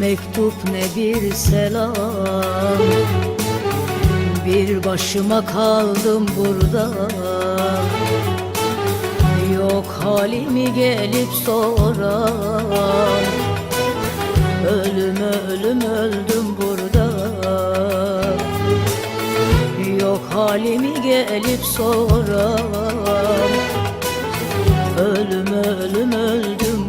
mektup ne bir selam. Bir başıma kaldım burada. Yok halimi gelip soran. Ölüm ölüm öldüm burada. Yok halimi gelip soran. Ölüm ölüm öldüm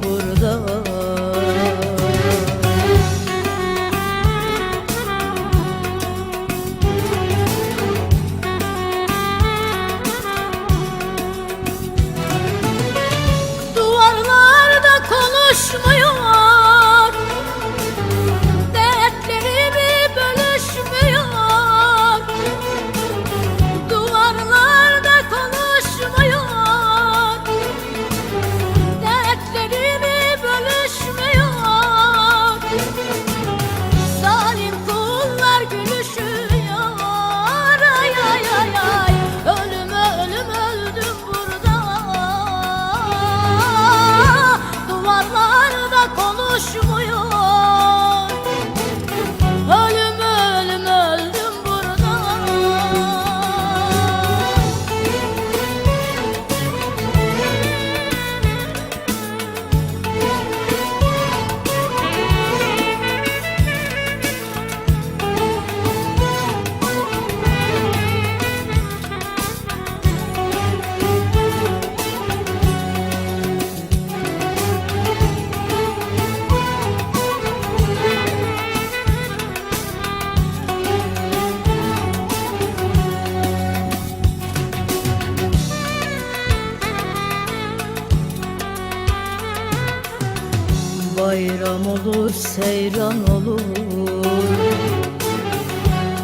Oshu. Bayram olur, seyran olur.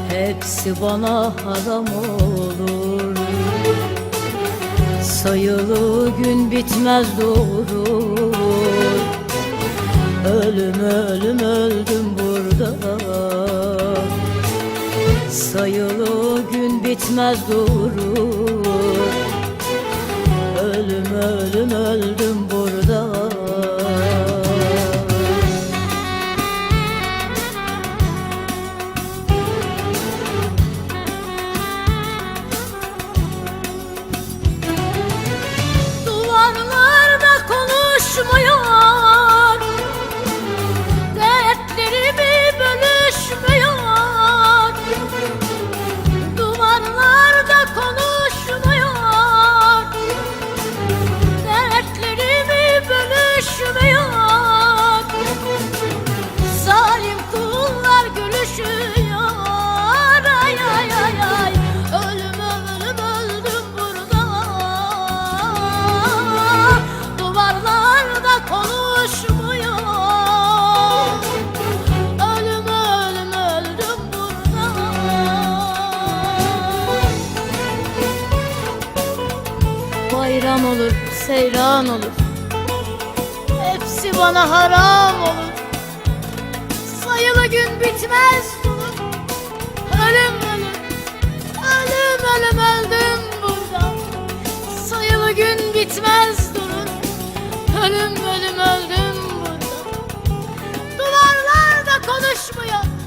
Hepsi bana haram olur. Sayılı gün bitmez durur Ölüm ölüm öldüm burada. Sayılı gün bitmez durur Ölüm ölüm öldüm burada Bayram olur, seyran olur. Hepsi bana haram olur. Sayılı gün bitmez durur. Ölüm ölüm Ölüm ölüm öldüm burada. Sayılı gün bitmez durur Ölüm ölüm öldüm. Burada Duvarlar da konuşmuyor.